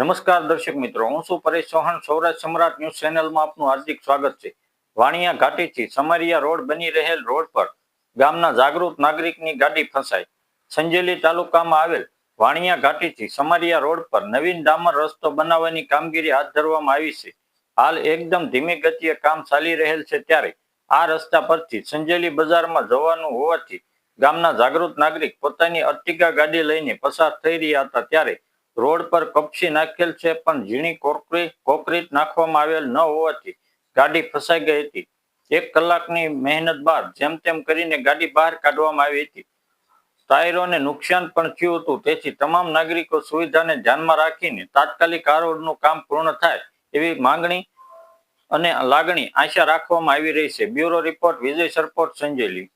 નમસ્કાર દર્શક મિત્રો, હું છું પરેશ ચૌહાણ, સૌરાષ્ટ્ર સમ્રાટ ન્યૂઝ ચેનલમાં આપનું હાર્દિક સ્વાગત છે. વાણિયા ઘાટીથી સમરિયા રોડ બની રહેલ રોડ પર ગામના જાગૃત નાગરિકની ગાડી ફસાઈ. સંજેલી તાલુકામાં આવેલ વાણિયા ઘાટીથી સમરિયા રોડ પર નવીન ડામર રસ્તો બનાવવાની કામગીરી હાથ ધરવામાં આવી છે. હાલ એકદમ ધીમી ગતિએ કામ ચાલી રહેલ છે ત્યારે આ રસ્તા પરથી સંજેલી બજારમાં જવાનું હોવાથી ગામના જાગૃત નાગરિક પોતાની અર્ટિગા ગાડી લઈને પસાર થઈ રહ્યા હતા ત્યારે રોડ પર કપસી નાખેલ છે, પણ ઝીણી કોન્ક્રીટ કોન્ક્રીટ નાખવામાં આવેલ ન હોવાથી ગાડી ફસાઈ ગઈ હતી. એક કલાકની મહેનત બાદ જેમ તેમ કરીને ગાડી બહાર કાઢવામાં આવી હતી. ટાયરોને નુકસાન પણ થયું હતું. તેથી તમામ નાગરિકો સુવિધાને ધ્યાનમાં રાખીને તાત્કાલિક આ રોડનું કામ પૂર્ણ થાય એવી માંગણી અને લાગણી આશા રાખવામાં આવી રહી છે. Bureau report, Vijay Sarpot Sanjeli.